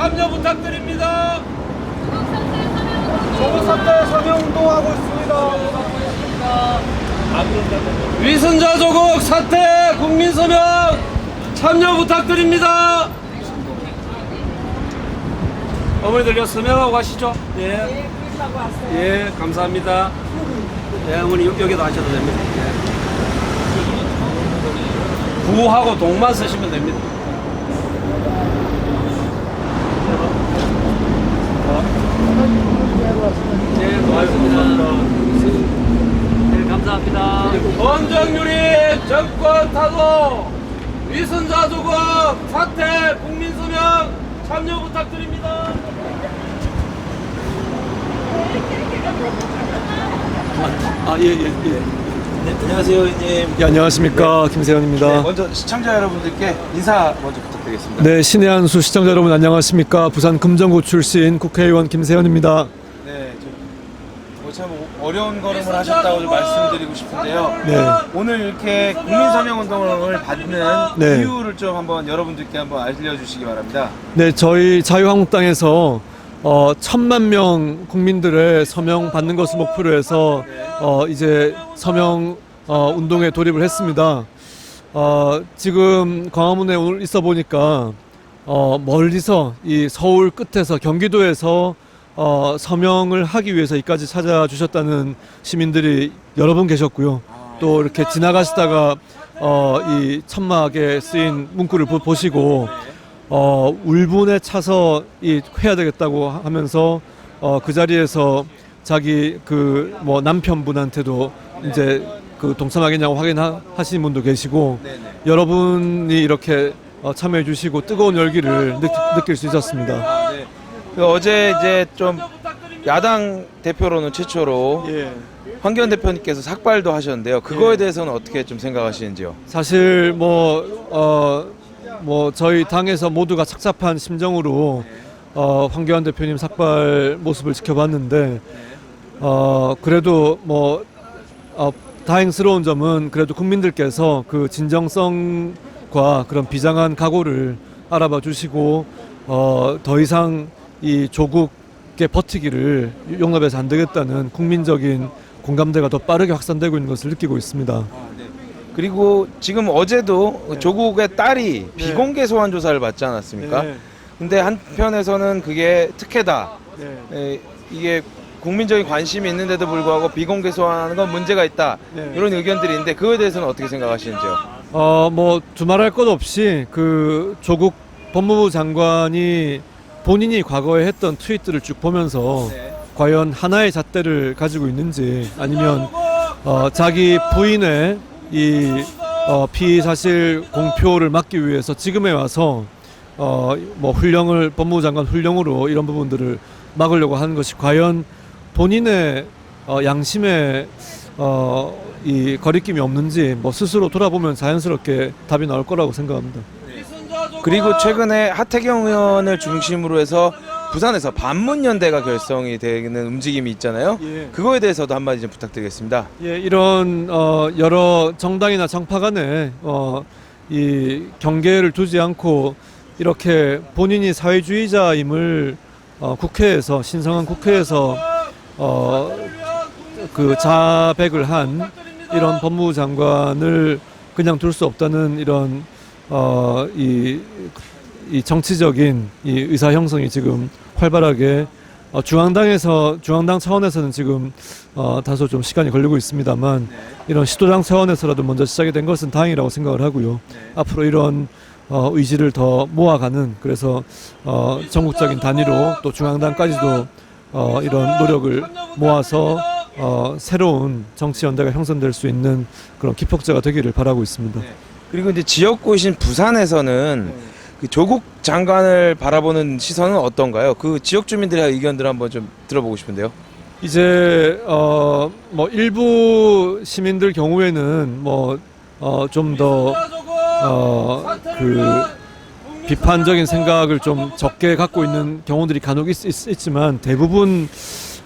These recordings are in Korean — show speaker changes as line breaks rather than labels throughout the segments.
참여 부탁드립니다.
조국 사태 서명운동하고 있습니다.
위선자 조국 사태 국민 서명 참여 부탁드립니다. 어머니들 여 서명하고 가시죠. 예. 예, 감사합니다. 예, 어머니 여- 여기도 하셔도 됩니다. 예. 구하고 동만 쓰시면 됩니다. 고맙습니다. 네, 감사합니다. 권정률이 정권 타도 위선자 조국 사태 국민 서명 참여 부탁드립니다. 아, 예, 예, 예.
네, 안녕하세요, 의원님.
예, 안녕하십니까 김세현입니다.
네, 먼저 시청자 여러분들께 인사 먼저 부탁드리겠습니다.
네, 신의 한수 시청자 여러분 안녕하십니까 부산 금정구 출신 국회의원 김세현입니다.
네, 좀, 뭐참 어려운 걸음을 하셨다고 좀 말씀드리고 싶은데요.
네,
오늘 이렇게 국민서명운동을 받는
네.
이유를 좀 한번 여러분들께 한번 알려주시기 바랍니다.
네 저희 자유한국당에서 어, 천만 명 국민들의 서명 받는 것을 목표로 해서 어, 이제 서명 어, 운동에 돌입을 했습니다. 어, 지금 광화문에 오늘 있어 보니까 어, 멀리서 이 서울 끝에서 경기도에서 어, 서명을 하기 위해서 이까지 찾아주셨다는 시민들이 여러 분 계셨고요. 또 이렇게 지나가시다가 어, 이 천막에 쓰인 문구를 보- 보시고 어, 울분에 차서 이 해야 되겠다고 하면서 어, 그 자리에서 자기 그 뭐 남편분한테도 이제 그 동참하겠냐고 확인하시는 분도 계시고. 여러분이 이렇게 어, 참여해 주시고 뜨거운 열기를 느, 느낄 수 있었습니다.
그 어제 이제 좀 야당 대표로는 최초로
예.
황교안 대표님께서 삭발도 하셨는데요. 그거에 대해서는 어떻게 좀 생각하시는지요?
사실 뭐, 어, 뭐 저희 당에서 모두가 착잡한 심정으로 어, 황교안 대표님 삭발 모습을 지켜봤는데 어, 그래도 뭐 어, 다행스러운 점은 그래도 국민들께서 그 진정성과 그런 비장한 각오를 알아봐 주시고 어, 더 이상 이 조국의 버티기를 용납해서 안 되겠다는 국민적인 공감대가 더 빠르게 확산되고 있는 것을 느끼고 있습니다.
그리고 지금 어제도 조국의 딸이 비공개 소환 조사를 받지 않았습니까?
네.
근데 한편에서는 그게 특혜다.
네.
에, 이게 국민적인 관심이 있는데도 불구하고 비공개 소환하는 건 문제가 있다.
네.
이런 의견들이 있는데 그거에 대해서는 어떻게 생각하시는지요?
어, 뭐 두말할 것 없이 그 조국 법무부 장관이 본인이 과거에 했던 트윗들을 쭉 보면서
네.
과연 하나의 잣대를 가지고 있는지 아니면 어, 자기 부인의 이 어, 피의 사실 공표를 막기 위해서 지금에 와서 어, 뭐 훈령을 법무부 장관 훈령으로 이런 부분들을 막으려고 하는 것이 과연 본인의 어, 양심에 어, 이 거리낌이 없는지 뭐 스스로 돌아보면 자연스럽게 답이 나올 거라고 생각합니다.
그리고 최근에 하태경 의원을 중심으로 해서 부산에서 반문연대가 결성이 되는 움직임이 있잖아요.
예.
그거에 대해서도 한마디 좀 부탁드리겠습니다.
예, 이런 어, 여러 정당이나 정파 간에 어, 이 경계를 두지 않고 이렇게 본인이 사회주의자임을 어, 국회에서 신성한 국회에서 어, 그 자백을 한 이런 법무부 장관을 그냥 둘 수 없다는 이런 어, 이, 이 정치적인 이 의사 형성이 지금 활발하게 어, 중앙당에서 중앙당 차원에서는 지금 어, 다소 좀 시간이 걸리고 있습니다만 이런 시도당 차원에서라도 먼저 시작이 된 것은 다행이라고 생각을 하고요. 앞으로 이런 어, 의지를 더 모아가는 그래서 어, 전국적인 단위로 또 중앙당까지도 어, 이런 노력을 모아서 어, 새로운 정치 연대가 형성될 수 있는 그런 기폭제가 되기를 바라고 있습니다.
그리고 이제 지역구이신 부산에서는 그 조국 장관을 바라보는 시선은 어떤가요? 그 지역 주민들의 의견들 한번 좀 들어보고 싶은데요.
이제 어 뭐 일부 시민들 경우에는 뭐어좀더어그 비판적인 생각을 좀 적게 갖고 있는 경우들이 간혹 있, 있, 지만 대부분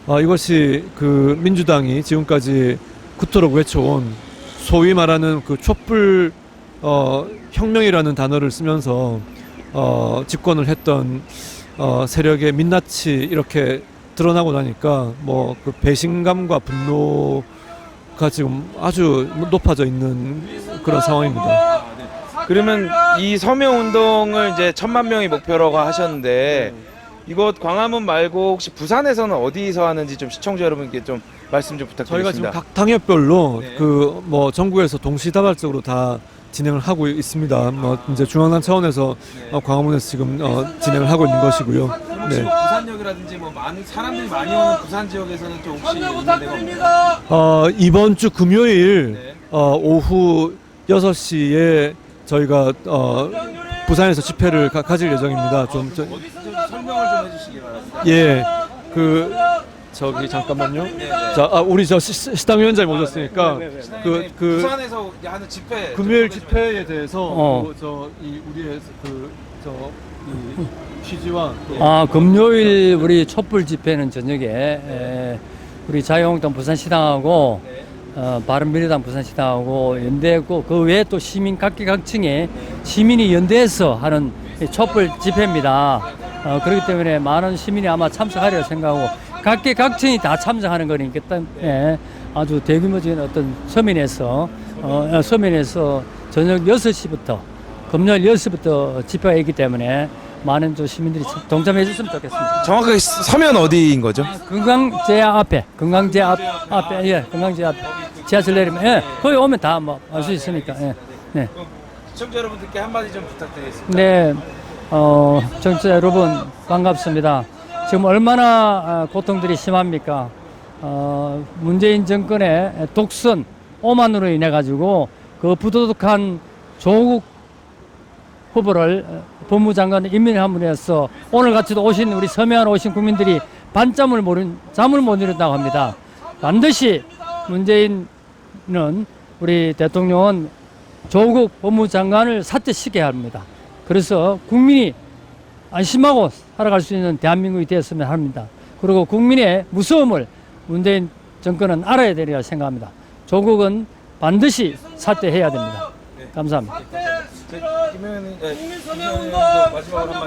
어 이것이 그 민주당이 지금까지 그토록 외쳐온 소위 말하는 그 촛불 어 혁명이라는 단어를 쓰면서 어 집권을 했던 어, 세력의 민낯이 이렇게 드러나고 나니까 뭐 그 배신감과 분노가 지금 아주 높아져 있는 그런 상황입니다.
그러면 이 서명 운동을 이제 천만 명이 목표라고 하셨는데 이곳 광화문 말고 혹시 부산에서는 어디서 하는지 좀 시청자 여러분께 좀 말씀 좀
저희가
부탁드리겠습니다.
지금 각 당협별로
네.
그 뭐 전국에서 동시다발적으로 다 진행을 하고 있습니다. 뭐 이제 중앙당 차원에서 어, 광화문에서 지금 어, 진행을 하고 있는 것이고요.
혹시
네.
뭐 부산역이라든지 뭐 많은 사람들이 많이 오는 부산 지역에서는 좀 혹시
참여
있는 데가 없나요?
부탁드립니다.
어, 이번 주 금요일
네.
어, 오후 6시에 저희가 어, 부산에서 집회를 가, 가질 예정입니다. 좀,
좀좀 설명을 좀 해주시기 바랍니다.
예, 그 저기 잠깐만요. 자, 아, 우리 저 시- 시당 위원장님 오셨으니까 그, 그
부산에서 하는 집회
금요일
좀
집회에 대해서
어.
그 저이 우리의 그저이 취지와 또
아 금요일 우리 촛불 집회는 저녁에 에, 우리 자유한국당 부산시당하고 어, 바른미래당 부산시당하고 연대했고 그 외에 또 시민 각계각층의 시민이 연대해서 하는 이 촛불 집회입니다. 어, 그렇기 때문에 많은 시민이 아마 참석하리라 생각하고 각계 각층이 다 참석하는 거니까 때문에 아주 대규모적인 어떤 서민에서 어, 어, 서민에서 저녁 6시부터 금요일 10시부터 집회가 있기 때문에 많은 저 시민들이 동참해 주셨으면 좋겠습니다.
정확하게 서면 어디인 거죠?
건강제 앞에, 건강제 앞, 앞에, 예, 건강제 앞에. 지하철 내리면, 예, 거기 오면 다 뭐 알 수 있으니까, 예. 네.
시청자 여러분들께 한마디 좀 부탁드리겠습니다.
네, 어, 정치자 여러분, 반갑습니다. 지금 얼마나 어, 고통들이 심합니까? 어, 문재인 정권의 독선, 오만으로 인해 가지고 그 부도덕한 조국 후보를 어, 법무장관 임명함으로써 오늘 같이도 오신 우리 서명하러 오신 국민들이 반잠을 모른 잠을 못 이룬다고 합니다. 반드시 문재인은 우리 대통령은 조국 법무장관을 사퇴시켜야 합니다. 그래서 국민이 안심하고 살아갈 수 있는 대한민국이 되었으면 합니다. 그리고 국민의 무서움을 문재인 정권은 알아야 되리라 생각합니다. 조국은 반드시 사퇴해야 됩니다. 감사합니다.
네.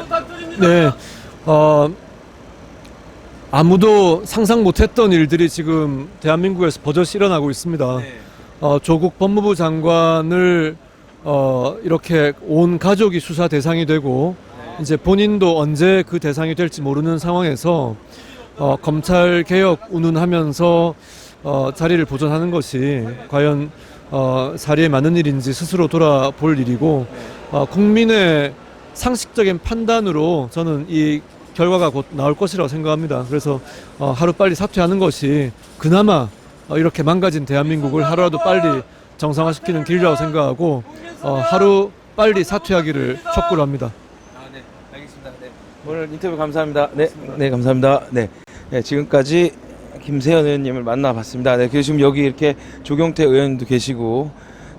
부탁드립니다.
네, 어, 아무도 상상 못했던 일들이 지금 대한민국에서 버젓이 일어나고 있습니다.
네.
어, 조국 법무부 장관을 어, 이렇게 온 가족이 수사 대상이 되고 이제 본인도 언제 그 대상이 될지 모르는 상황에서 어, 검찰 개혁 운운하면서 어, 자리를 보존하는 것이 과연 어, 사리에 맞는 일인지 스스로 돌아볼 일이고 어, 국민의 상식적인 판단으로 저는 이 결과가 곧 나올 것이라고 생각합니다. 그래서 어, 하루 빨리 사퇴하는 것이 그나마 어, 이렇게 망가진 대한민국을 하루라도 빨리 정상화시키는 길이라고 생각하고 어, 하루 빨리 사퇴하기를 촉구를 합니다.
오늘 인터뷰 감사합니다. 네. 네, 감사합니다. 네. 네, 지금까지 김세현 의원님을 만나봤습니다. 네, 그리고 지금 여기 이렇게 조경태 의원도 계시고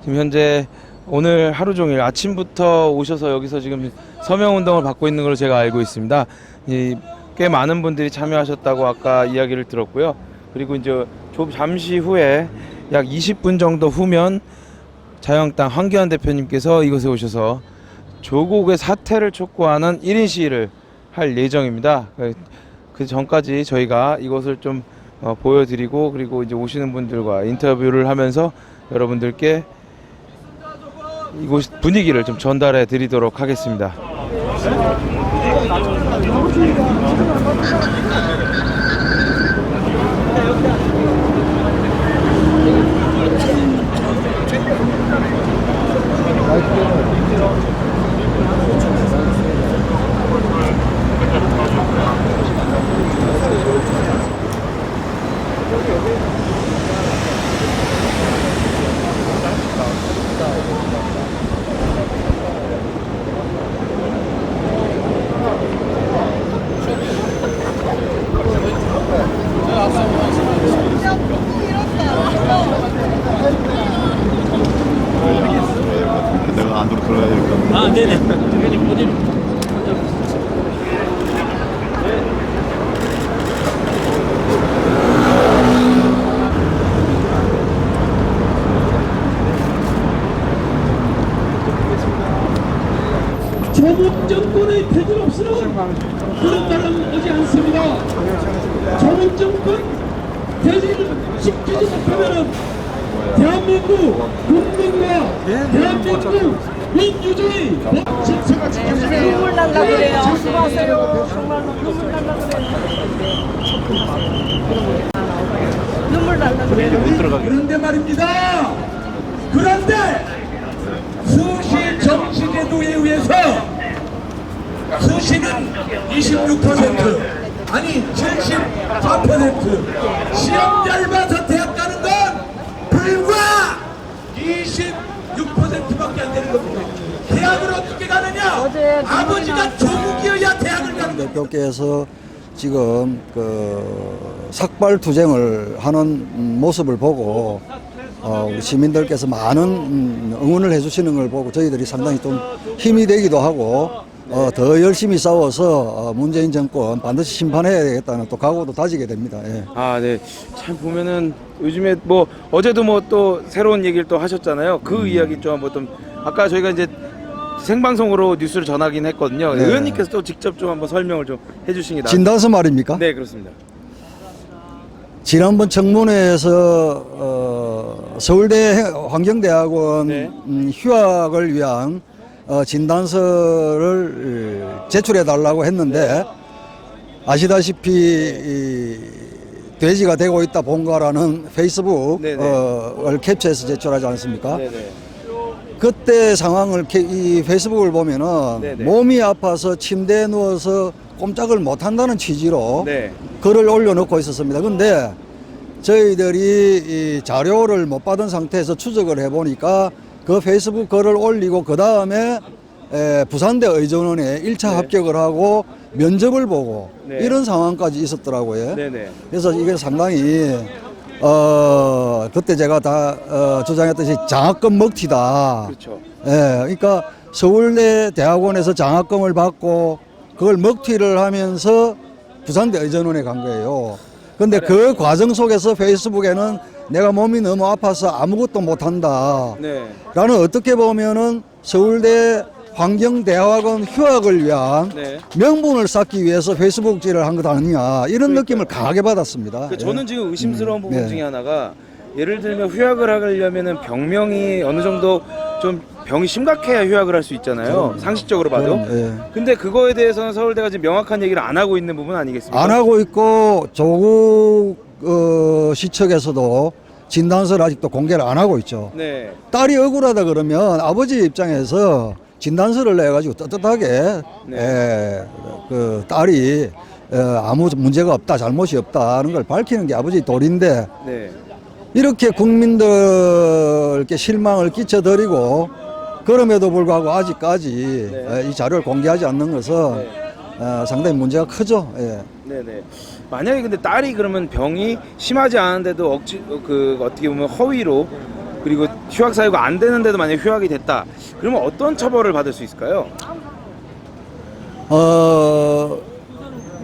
지금 현재 오늘 하루 종일 아침부터 오셔서 여기서 지금 서명 운동을 받고 있는 걸로 제가 알고 있습니다. 이, 꽤 많은 분들이 참여하셨다고 아까 이야기를 들었고요. 그리고 이제 좀 잠시 후에 약 20분 정도 후면 자유한국당 황교안 대표님께서 이곳에 오셔서 조국의 사퇴를 촉구하는 1인 시위를 할 예정입니다. 그- 그 전까지 저희가 이것을 좀 어, 보여드리고 그리고 이제 오시는 분들과 인터뷰를 하면서 여러분들께 이곳 분위기를 좀 전달해 드리도록 하겠습니다.
내가 안으로 들어가야 되니까.
아, 네네. 대표님 어디?
조국 정권의 태질 없이는 그런 나라는 오지 않습니다. 조국 정권 태질을 지키지 못하면은 대한민국 국민과 대한민국 민주주의 질서가 지켜지면
눈물 날라 그래요. 수고하세요. 정말 눈물 날라 그래요. 눈물 날라 그래요.
그런데 말입니다. 그런데 수시 정치제도에 의해서 수시는 26% 아니 74% 시험 잘 봐서 대학 가는 건 불과 26%밖에 안 되는 겁니다. 대학을 어떻게 가느냐? 아버지가 조국이어야 대학을 가는 겁니다.
대표께서 지금 그 삭발 투쟁을 하는 음, 모습을 보고 어, 우리 시민들께서 많은 음, 응원을 해주시는 걸 보고 저희들이 상당히 좀 힘이 되기도 하고 어, 더 열심히 싸워서 어, 문재인 정권 반드시 심판해야 되겠다는 또 각오도 다지게 됩니다. 예.
아, 네. 참 보면은 요즘에 뭐 어제도 뭐 또 새로운 얘기를 또 하셨잖아요. 그 이야기 좀 한번 좀 아까 저희가 이제 생방송으로 뉴스를 전하긴 했거든요.
네.
의원님께서 또 직접 좀 한번 설명을 좀 해주시기 나.
진단서 말입니까?
네, 그렇습니다.
지난번 청문회에서 어, 서울대 환경대학원
네.
음, 휴학을 위한 어, 진단서를 어, 제출해 달라고 했는데 아시다시피 이, 돼지가 되고 있다 본가라는 페이스북을
네 네.
캡처해서 제출하지 않습니까?
네, 네.
그때 상황을 캐- 이 페이스북을 보면은
네네.
몸이 아파서 침대에 누워서 꼼짝을 못 한다는 취지로
네.
글을 올려놓고 있었습니다. 근데 저희들이 이 자료를 못 받은 상태에서 추적을 해보니까 그 페이스북 글을 올리고 그 다음에 부산대 의전원에 일차
네.
합격을 하고 면접을 보고
네.
이런 상황까지 있었더라고요.
네, 네.
그래서 이게 상당히 어 그때 제가 다 어, 주장했듯이 장학금 먹튀다.
그렇죠.
예, 그러니까 서울대 대학원에서 장학금을 받고 그걸 먹튀를 하면서 부산대 의전원에 간 거예요. 근데 그 과정 속에서 페이스북에는 내가 몸이 너무 아파서 아무것도 못한다.
네.
라는 어떻게 보면은 서울대 환경대학원 휴학을 위한
네.
명분을 쌓기 위해서 페이스북질을 한 것 아니냐 이런 느낌을 강하게 받았습니다.
그
예.
저는 지금 의심스러운 부분
네.
중에 하나가 예를 들면 휴학을 하려면은 병명이 어느 정도 좀 병이 심각해야 휴학을 할 수 있잖아요. 상식적으로 봐도.
예.
근데 그거에 대해서는 서울대가 지금 명확한 얘기를 안 하고 있는 부분 아니겠습니까?
안 하고 있고 조국 어, 시청에서도 진단서를 아직도 공개를 안 하고 있죠.
네.
딸이 억울하다 그러면 아버지 입장에서 진단서를 내가지고 떳떳하게
네.
에, 그 딸이 어, 아무 문제가 없다, 잘못이 없다는 걸 밝히는 게 아버지 도리인데
네.
이렇게 국민들께 실망을 끼쳐드리고 그럼에도 불구하고 아직까지
네.
에, 이 자료를 공개하지 않는 것은
네.
어, 상당히 문제가 크죠. 예.
네네. 만약에 근데 딸이 그러면 병이 심하지 않은데도 억지 어, 그 어떻게 보면 허위로 그리고 휴학 사유가 안 되는데도 만약 에 휴학이 됐다. 그러면 어떤 처벌을 받을 수 있을까요?
어,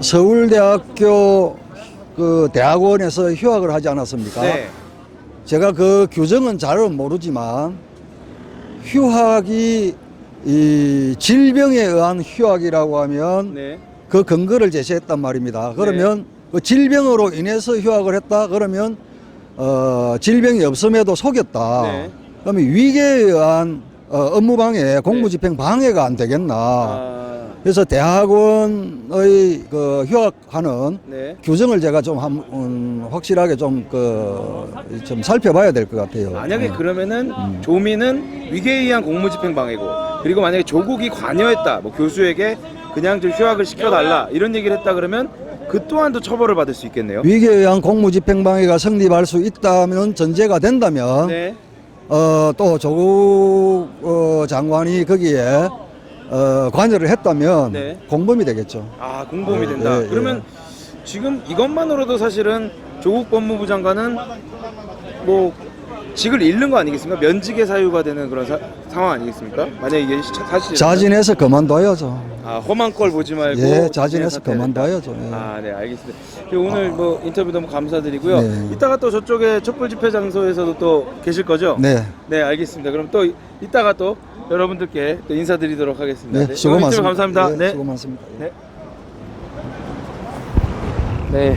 서울대학교 그 대학원에서 휴학을 하지 않았습니까?
네.
제가 그 규정은 잘은 모르지만 휴학이 이 질병에 의한 휴학이라고 하면
네.
그 근거를 제시했단 말입니다. 그러면 그 질병으로 인해서 휴학을 했다 그러면 어, 질병이 없음에도 속였다.
네.
그러면 위계에 의한 어, 업무방해, 공무집행 방해가 안 되겠나.
아,
그래서 대학원의 그 휴학하는
네.
규정을 제가 좀 한, 음, 확실하게 좀 그, 좀 살펴봐야 될 것 같아요.
만약에
음.
그러면은 조미는 위계에 의한 공무집행 방해고 그리고 만약에 조국이 관여했다 뭐 교수에게 그냥 좀 휴학을 시켜달라 이런 얘기를 했다 그러면 그 또한도 처벌을 받을 수 있겠네요.
위계에 의한 공무집행방해가 성립할 수 있다면 전제가 된다면
네.
어, 또 조국 어, 장관이 거기에 어, 관여를 했다면
네.
공범이 되겠죠.
아 공범이
예,
된다.
예,
그러면 지금 이것만으로도 사실은 조국 법무부 장관은 뭐 직을 잃는 거 아니겠습니까? 면직의 사유가 되는 그런 사- 상황 아니겠습니까? 만약 이게 시- 사실
자진해서 그만둬야죠.
아 험한 걸 보지 말고
예, 자진해서
사퇴를
그만둬야죠. 예.
아, 네, 알겠습니다. 오늘 뭐 인터뷰 너무 감사드리고요.
네.
이따가 또 저쪽에 촛불 집회 장소에서도 또 계실 거죠?
네.
네, 알겠습니다. 그럼 또 이- 이따가 또 여러분들께 또 인사드리도록 하겠습니다.
네, 수고
오늘
많습니다.
인터뷰 감사합니다.
네,
네.
수고 많습니다. 예.
네.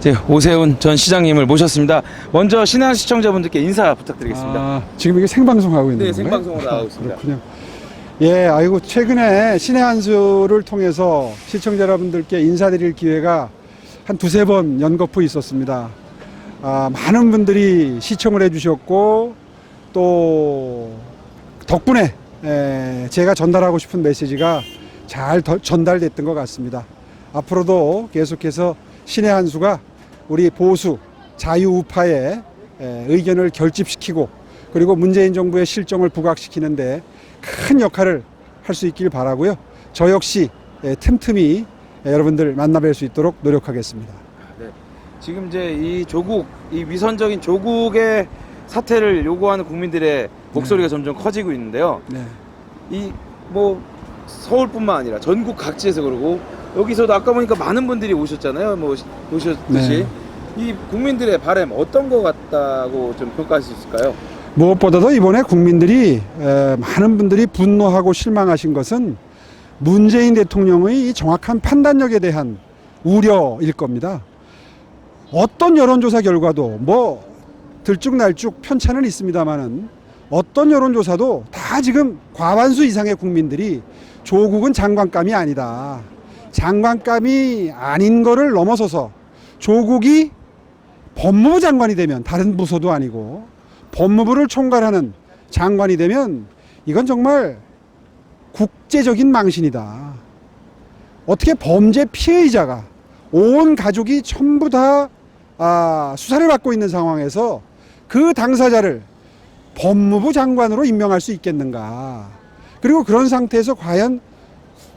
제 오세훈 전 시장님을 모셨습니다. 먼저 신한 시청자분들께 인사 부탁드리겠습니다.
아, 지금 이게 생방송하고 있는
네,
건가요?
생방송으로 나가고 있습니다.
그렇군요. 예, 아이고 최근에 신의 한수를 통해서 시청자 여러분들께 인사드릴 기회가 한 두세 번 연거푸 있었습니다. 아, 많은 분들이 시청을 해주셨고 또 덕분에 에, 제가 전달하고 싶은 메시지가 잘 더- 전달됐던 것 같습니다. 앞으로도 계속해서 신의 한수가 우리 보수 자유우파의 에, 의견을 결집시키고 그리고 문재인 정부의 실정을 부각시키는데 큰 역할을 할 수 있길 바라고요. 저 역시 에, 틈틈이 에, 여러분들 만나뵐 수 있도록 노력하겠습니다.
지금 이제 이 조국, 이 위선적인 조국의 사퇴를 요구하는 국민들의 목소리가 점점 커지고 있는데요.
네.
이뭐 서울뿐만 아니라 전국 각지에서 그러고 여기서도 아까 보니까 많은 분들이 오셨잖아요. 뭐 오셨듯이
네.
이 국민들의 바램 어떤 것 같다고 좀 평가할 수 있을까요?
무엇보다도 이번에 국민들이 에, 많은 분들이 분노하고 실망하신 것은 문재인 대통령의 이 정확한 판단력에 대한 우려일 겁니다. 어떤 여론조사 결과도 뭐 들쭉날쭉 편차는 있습니다만은 어떤 여론조사도 다 지금 과반수 이상의 국민들이 조국은 장관감이 아니다. 장관감이 아닌 거를 넘어서서 조국이 법무부 장관이 되면 다른 부서도 아니고 법무부를 총괄하는 장관이 되면 이건 정말 국제적인 망신이다. 어떻게 범죄 피해자가 온 가족이 전부 다 아, 수사를 받고 있는 상황에서 그 당사자를 법무부 장관으로 임명할 수 있겠는가. 그리고 그런 상태에서 과연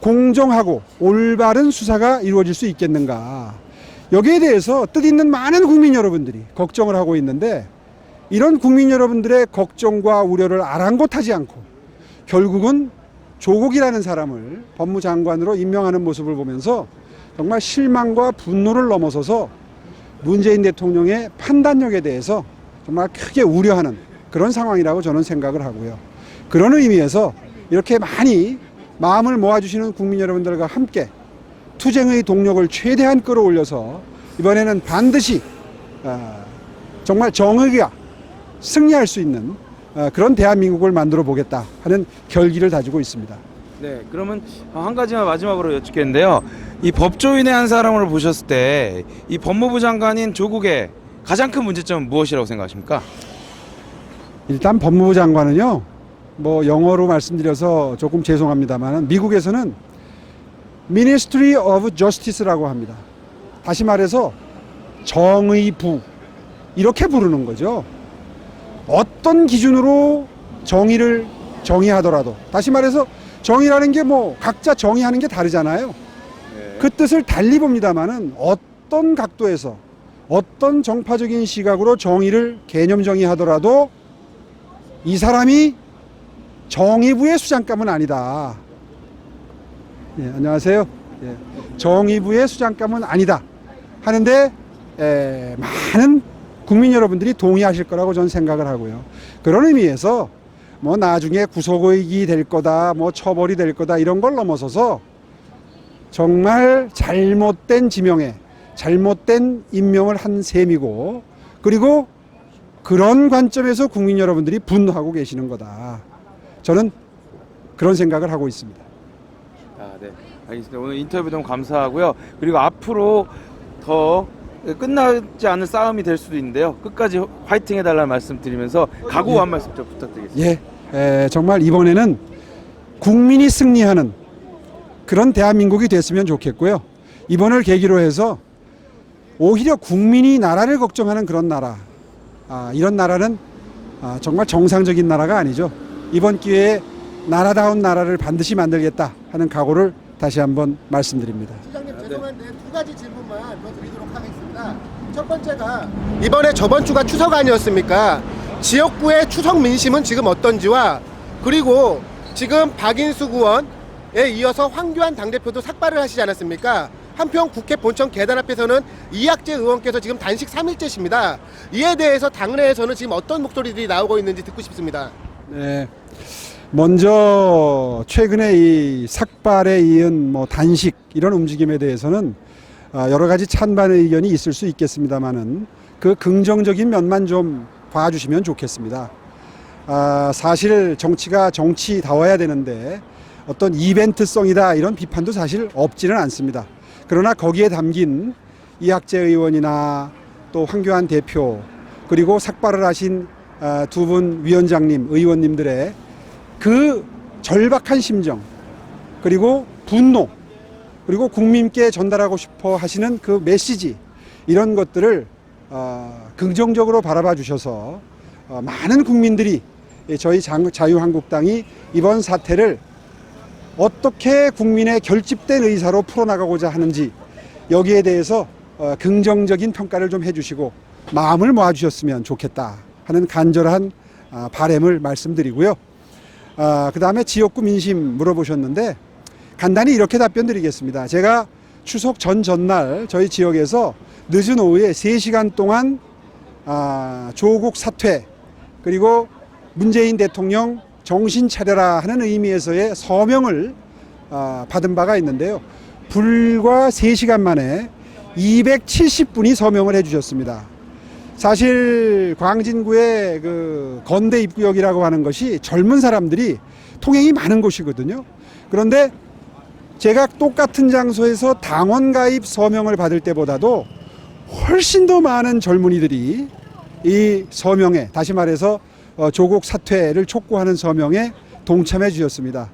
공정하고 올바른 수사가 이루어질 수 있겠는가. 여기에 대해서 뜻 있는 많은 국민 여러분들이 걱정을 하고 있는데 이런 국민 여러분들의 걱정과 우려를 아랑곳하지 않고 결국은 조국이라는 사람을 법무장관으로 임명하는 모습을 보면서 정말 실망과 분노를 넘어서서 문재인 대통령의 판단력에 대해서 정말 크게 우려하는 그런 상황이라고 저는 생각을 하고요. 그런 의미에서 이렇게 많이 마음을 모아주시는 국민 여러분들과 함께 투쟁의 동력을 최대한 끌어올려서 이번에는 반드시 아, 정말 정의가 승리할 수 있는 아, 그런 대한민국을 만들어 보겠다 하는 결기를 다지고 있습니다.
네, 그러면 한 가지만 마지막으로 여쭙겠는데요. 이 법조인의 한 사람을 보셨을 때 이 법무부 장관인 조국의 가장 큰 문제점은 무엇이라고 생각하십니까?
일단 법무부 장관은요, 뭐 영어로 말씀드려서 조금 죄송합니다만 미국에서는 Ministry of Justice라고 합니다. 다시 말해서 정의부 이렇게 부르는 거죠. 어떤 기준으로 정의를 정의하더라도 다시 말해서 정의라는 게 뭐 각자 정의하는 게 다르잖아요. 그 뜻을 달리 봅니다만은 어떤 각도에서 어떤 정파적인 시각으로 정의를 개념 정의하더라도 이 사람이 정의부의 수장감은 아니다. 예, 안녕하세요. 예, 정의부의 수장감은 아니다. 하는데 에, 많은 국민 여러분들이 동의하실 거라고 저는 생각을 하고요. 그런 의미에서 뭐 나중에 구속의익이 될 거다, 뭐 처벌이 될 거다 이런 걸 넘어서서 정말 잘못된 지명에 잘못된 임명을 한 셈이고 그리고 그런 관점에서 국민 여러분들이 분노하고 계시는 거다. 저는 그런 생각을 하고 있습니다.
아, 네. 알겠습니다. 오늘 인터뷰 너무 감사하고요. 그리고 앞으로 더 끝나지 않은 싸움이 될 수도 있는데요. 끝까지 화이팅 해달라는 말씀 드리면서 각오 한 말씀 좀 부탁드리겠습니다.
예, 에, 정말 이번에는 국민이 승리하는 그런 대한민국이 됐으면 좋겠고요. 이번을 계기로 해서 오히려 국민이 나라를 걱정하는 그런 나라, 아, 이런 나라는 아, 정말 정상적인 나라가 아니죠. 이번 기회에 나라다운 나라를 반드시 만들겠다 하는 각오를 다시 한번 말씀드립니다.
시장님 죄송한데 두 가지 질문만 더 드리도록 하겠습니다. 첫 번째가 이번에 저번 주가 추석 아니었습니까? 지역구의 추석 민심은 지금 어떤지와 그리고 지금 박인수 구원에 이어서 황교안 당대표도 삭발을 하시지 않았습니까? 한편 국회 본청 계단 앞에서는 이학재 의원께서 지금 단식 3일째십니다. 이에 대해서 당내에서는 지금 어떤 목소리들이 나오고 있는지 듣고 싶습니다.
네. 먼저 최근에 이 삭발에 이은 뭐 단식 이런 움직임에 대해서는 아, 여러 가지 찬반 의견이 있을 수 있겠습니다만은 그 긍정적인 면만 좀 봐주시면 좋겠습니다. 아, 사실 정치가 정치다워야 되는데 어떤 이벤트성이다 이런 비판도 사실 없지는 않습니다. 그러나 거기에 담긴 이학재 의원이나 또 황교안 대표 그리고 삭발을 하신 아, 두분 위원장님, 의원님들의 그 절박한 심정 그리고 분노 그리고 국민께 전달하고 싶어 하시는 그 메시지 이런 것들을 어, 긍정적으로 바라봐 주셔서 어, 많은 국민들이 저희 장- 자유한국당이 이번 사태를 어떻게 국민의 결집된 의사로 풀어나가고자 하는지 여기에 대해서 어, 긍정적인 평가를 좀 해주시고 마음을 모아주셨으면 좋겠다 하는 간절한 아, 바램을 말씀드리고요. 아, 그 다음에 지역구 민심 물어보셨는데 간단히 이렇게 답변 드리겠습니다. 제가 추석 전 전날 저희 지역에서 늦은 오후에 3시간 동안 아, 조국 사퇴 그리고 문재인 대통령 정신 차려라 하는 의미에서의 서명을 아, 받은 바가 있는데요. 불과 3시간 만에 270분이 서명을 해주셨습니다. 사실 광진구의 그 건대 입구역이라고 하는 것이 젊은 사람들이 통행이 많은 곳이거든요. 그런데 제가 똑같은 장소에서 당원 가입 서명을 받을 때보다도 훨씬 더 많은 젊은이들이 이 서명에 다시 말해서 어, 조국 사퇴를 촉구하는 서명에 동참해 주셨습니다.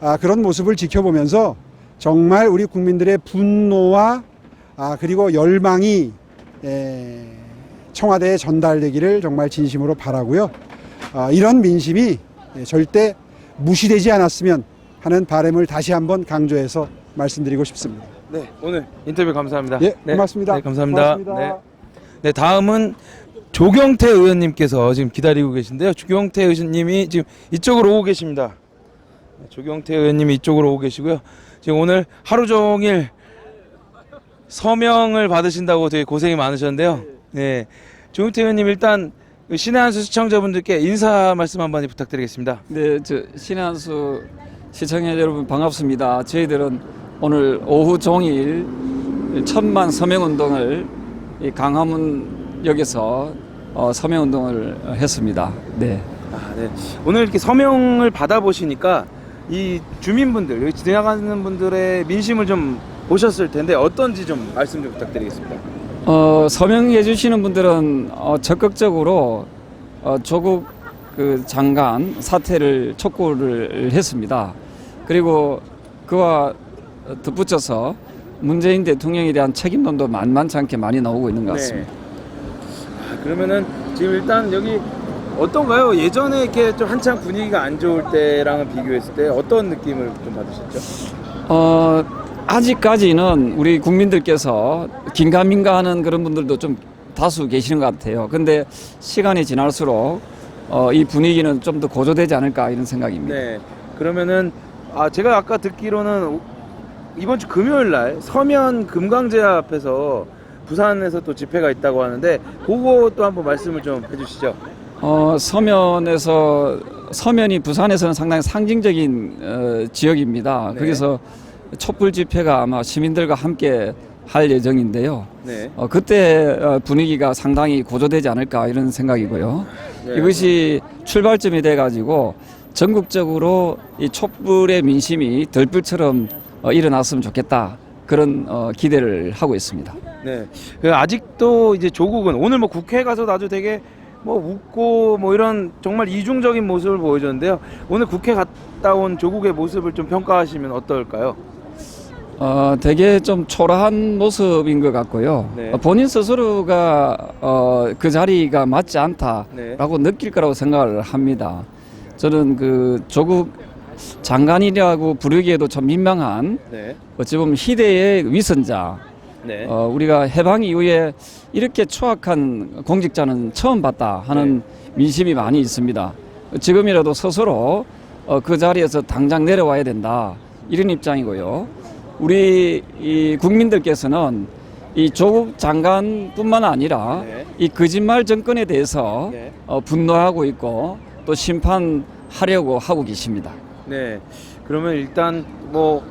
아, 그런 모습을 지켜보면서 정말 우리 국민들의 분노와 아, 그리고 열망이 에, 청와대에 전달되기를 정말 진심으로 바라고요. 아, 이런 민심이 예, 절대 무시되지 않았으면 하는 바람을 다시 한번 강조해서 말씀드리고 싶습니다.
네, 오늘 인터뷰 감사합니다.
예,
네,
고맙습니다.
네, 감사합니다.
고맙습니다.
네. 네, 다음은 조경태 의원님께서 지금 기다리고 계신데요. 조경태 의원님이 지금 이쪽으로 오고 계십니다. 네, 조경태 의원님이 이쪽으로 오고 계시고요. 지금 오늘 하루 종일 서명을 받으신다고 되게 고생이 많으셨는데요. 네, 조경태 의원님 일단 그 신의 한수 시청자분들께 인사 말씀 한번 부탁드리겠습니다.
네, 저 신한수 시청자 여러분 반갑습니다. 저희들은 오늘 오후 종일 천만 서명 운동을 이 강화문역에서 어, 서명 운동을 했습니다. 네.
아, 네. 오늘 이렇게 서명을 받아 보시니까 이 주민분들 여기 지나가는 분들의 민심을 좀 보셨을 텐데 어떤지 좀 말씀 좀 부탁드리겠습니다.
어, 서명해 주시는 분들은 어, 적극적으로 어, 조국 그 장관 사퇴를 촉구를 했습니다. 그리고 그와 덧붙여서 문재인 대통령에 대한 책임론도 만만치 않게 많이 나오고 있는 것 같습니다.
아, 그러면은 지금 일단 여기 어떤가요? 예전에 이렇게 좀 한창 분위기가 안 좋을 때랑은 비교했을 때 어떤 느낌을 좀 받으셨죠?
어, 아직까지는 우리 국민들께서 긴가민가 하는 그런 분들도 좀 다수 계시는 것 같아요. 근데 시간이 지날수록 어, 이 분위기는 좀 더 고조되지 않을까 이런 생각입니다.
네. 그러면은 아 제가 아까 듣기로는 이번 주 금요일 날 서면 금강제 앞에서 부산에서 또 집회가 있다고 하는데 또 한번 말씀을 좀 해주시죠.
어, 서면에서 서면이 부산에서는 상당히 상징적인 어, 지역입니다.
네.
그래서 촛불 집회가 아마 시민들과 함께 할 예정인데요.
네.
어, 그때 어, 분위기가 상당히 고조되지 않을까 이런 생각이고요.
네.
이것이 출발점이 돼 가지고 전국적으로 이 촛불의 민심이 들불처럼 어, 일어났으면 좋겠다 그런 어, 기대를 하고 있습니다.
네. 그 아직도 이제 조국은 오늘 뭐 국회 가서 아주 되게 뭐 웃고 뭐 이런 정말 이중적인 모습을 보여줬는데요. 오늘 국회 갔다 온 조국의 모습을 좀 평가하시면 어떨까요?
어, 되게 좀 초라한 모습인 것 같고요.
네.
어, 본인 스스로가 어, 그 자리가 맞지 않다라고
네.
느낄 거라고 생각을 합니다. 저는 그 조국 장관이라고 부르기에도 좀 민망한
네.
어찌 보면 희대의 위선자.
네.
어, 우리가 해방 이후에 이렇게 추악한 공직자는 처음 봤다 하는 민심이 많이 있습니다. 지금이라도 스스로 어, 그 자리에서 당장 내려와야 된다 이런 입장이고요. 우리 이 국민들께서는 이 조국 장관뿐만 아니라
네.
이 거짓말 정권에 대해서
네.
어, 분노하고 있고 또 심판 하려고 하고 계십니다.
네. 그러면 일단 뭐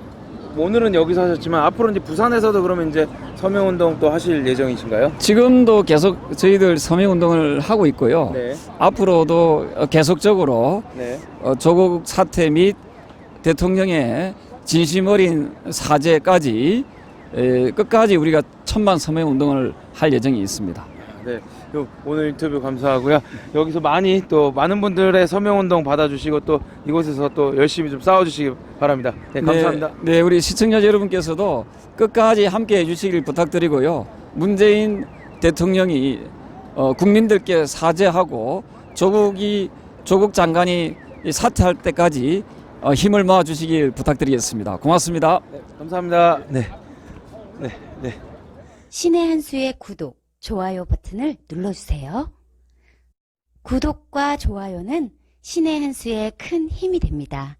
오늘은 여기서 하셨지만 앞으로 이제 부산에서도 그러면 이제 서명 운동 또 하실 예정이신가요?
지금도 계속 저희들 서명 운동을 하고 있고요.
네.
앞으로도 어, 계속적으로
네.
어, 조국 사태 및 대통령의 진심 어린 사죄까지 에, 끝까지 우리가 천만 서명 운동을 할 예정이 있습니다.
네. 그럼 오늘 인터뷰 감사하고요. 여기서 많이 또 많은 분들의 서명 운동 받아주시고 또 이곳에서 또 열심히 좀 싸워주시기 바랍니다. 네, 감사합니다.
네, 네, 우리 시청자 여러분께서도 끝까지 함께 해 주시길 부탁드리고요. 문재인 대통령이 어, 국민들께 사죄하고 조국이 조국 장관이 이 사퇴할 때까지 어, 힘을 모아 주시길 부탁드리겠습니다. 고맙습니다.
네, 감사합니다. 네. 네. 네.
신의 한 수의 구독, 좋아요 버튼을 눌러 주세요. 구독과 좋아요는 신의 한 수의 큰 힘이 됩니다.